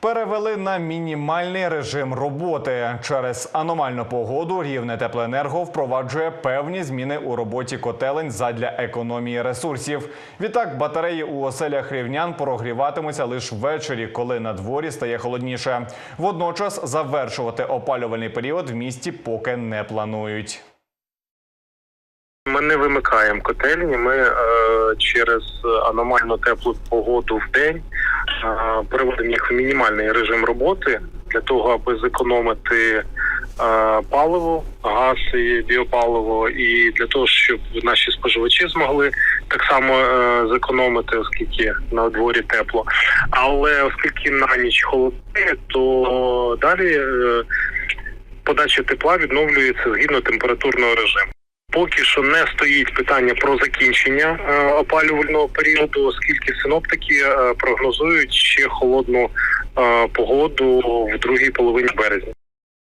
Перевели на мінімальний режим роботи через аномальну погоду. Рівне теплоенерго впроваджує певні зміни у роботі котелень задля економії ресурсів. Відтак батареї у оселях рівнян прогріватимуться лише ввечері, коли на дворі стає холодніше. Водночас завершувати опалювальний період в місті поки не планують. Ми не вимикаємо котельні. Ми е, через аномально теплу погоду в день переводимо їх в мінімальний режим роботи для того, аби зекономити паливо, газ і біопаливо, і для того, щоб наші споживачі змогли так само е, зекономити, оскільки на дворі тепло. Але оскільки на ніч холодає, то далі е, подача тепла відновлюється згідно температурного режиму. Поки що не стоїть питання про закінчення е, опалювального періоду, оскільки синоптики е, прогнозують ще холодну е, погоду в другій половині березня.